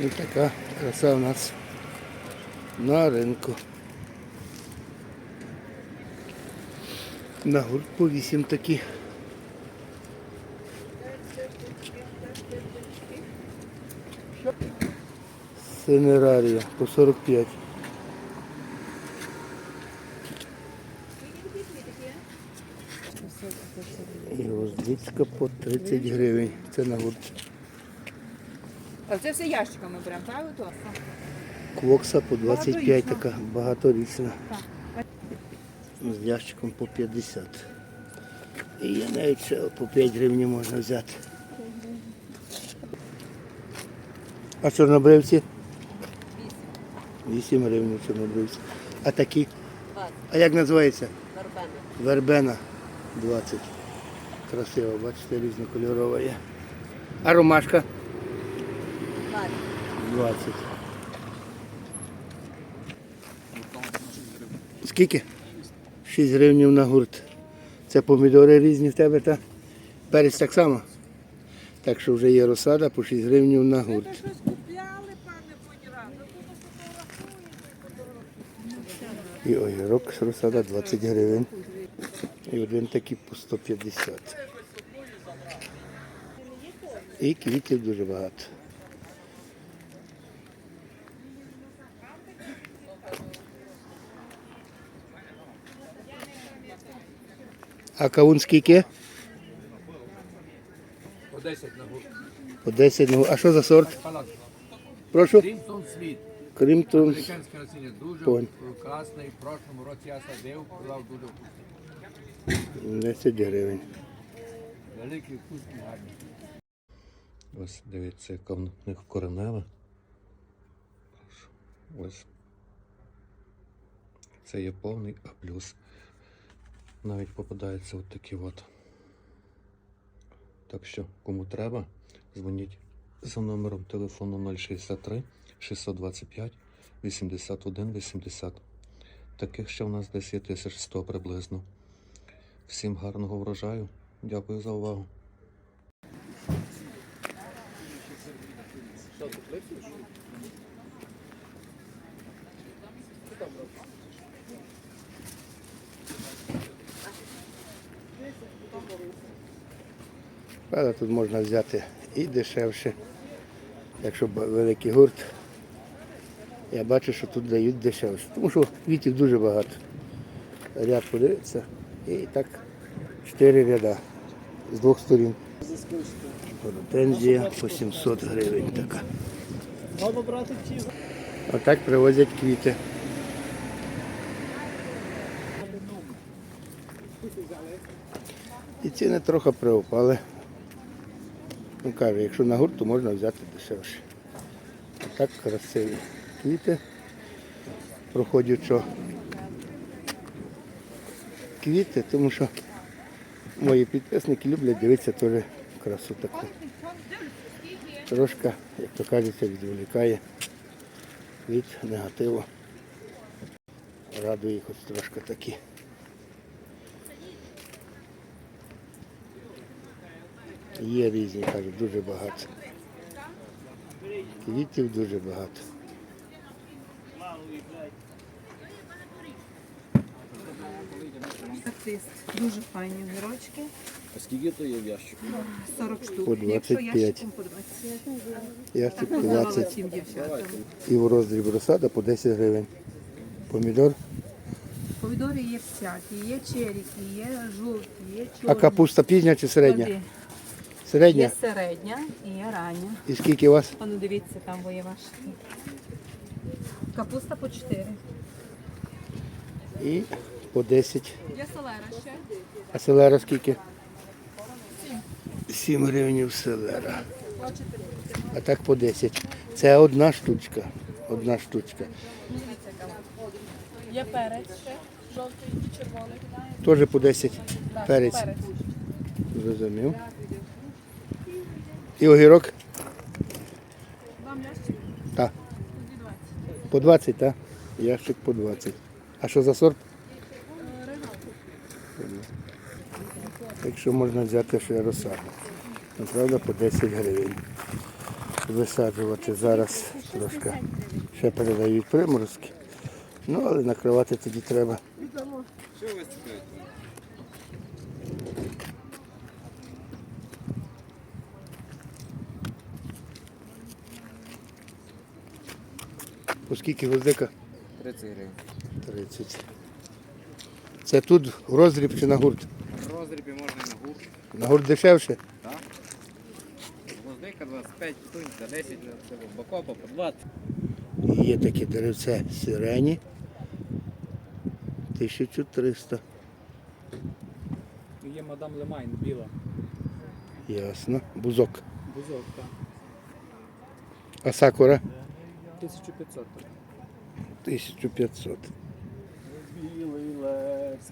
І така краса у нас на ринку. На гурт по 8 такі. Сенерарія по 45. І роздічка по 30 гривень. Це на гурт. А це все ящиками беремо, так? Ото? Квокса по 25 така, багаторічна. З ящиком по 50. І є навіть ще по 5 гривень можна взяти. А чорнобривці? 8 гривень чорнобривці. А такі? А як називається? Вербена. Вербена 20. Красиво, бачите, різнокольорова є. А ромашка? 20. Скільки? 6 гривень на гурт. Це помідори різні в тебе, та? Перець так само. Так що вже є розсада по 6 гривень на гурт. І огірок з розсада 20 гривень. І один такий по 150. І квітів дуже багато. А кавун скільки? По 10 на гурт. По 10. Ну, а що за сорт? Прошу? Крімсон світ. Крімтон. Американське насіння дуже Понь. класний. В прошлому році я садив, продав дуже вкусний. 10 гривень. Великий вкусний, гарний. Ось дивіться, яка в них коренева. Ось. Це є повний А плюс. Навіть попадається от такі от. Так що, кому треба, дзвоніть за номером телефону 063 625 81 80. Таких ще в нас десь є 1100 приблизно. Всім гарного врожаю. Дякую за увагу. Правда, тут можна взяти і дешевше. Якщо великий гурт, я бачу, що тут дають дешевше. Тому що квітів дуже багато. Ряд подивиться. І так чотири ряда з двох сторін. Претензія по 700 гривень така. Отак привозять квіти. І ціни трохи приупали. Ну каже, якщо на гурт, то можна взяти дешевше. Так красиві квіти. Проходять що квіти, тому що мої підписники люблять дивитися теж красу таку. Трошки, як то кажеться, відволікає від негативу. Радує їх ось трошки такі. Є різні, кажуть, дуже багато. Квітів дуже багато. Артист. Дуже файні огірочки. А скільки то є в ящику? 40 штук. По 25. ящиком по 20. Ящик по 20 всім дівчатам. і в роздріб розсада по 10 гривень. Помідор. Помідори є всякі, є черіки, є жовті, є чорні. А капуста пізня чи середня? Води. Є Середня. середня і є рання. І скільки у вас? А ну дивіться, там є ваш. Капуста по 4. І по 10. Є селера ще. А селера скільки? 7 гривень селера. А так по 10. Це одна штучка. Одна штучка. Є перець ще, жовтий і червоний. Теж по 10 Так, перець. Зрозумів. І огірок? Вам ящик? Так. По 20, так? Ящик по 20. А що за сорт? Якщо можна взяти ще розсаду. Ну, правда, по 10 гривень. висаджувати зараз трошки. Ще передають приморозки. Ну, але накривати тоді треба. Оскільки гвоздика? 30 гривень. 30. Це тут розріб чи на гурт? В розрібі можна і на гурт. На гурт дешевше? Гвоздика 25, тунька 10, це бакопа по 20. І Є такі деревце сирені. 1300. Є мадам Лемайн, біла. Ясно. Бузок. Бузок, так. А сакура? 1500. 1500. Білий лес.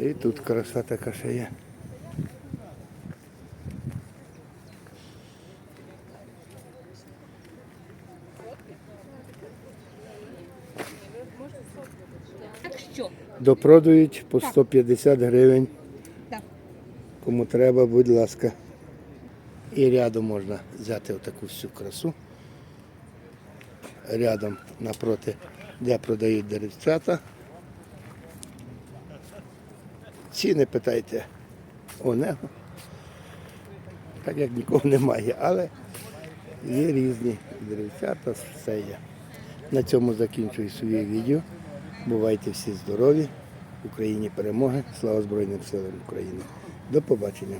І тут краса така ще є. Так що? Допродають по 150 гривень. Кому треба, будь ласка. І рядом можна взяти отаку всю красу. Рядом напроти, де продають деревцята. Ціни питайте у нього. Так як нікого немає, але є різні деревцята, все є. На цьому закінчую своє відео. Бувайте всі здорові. Україні перемоги. Слава Збройним силам України. До побачення.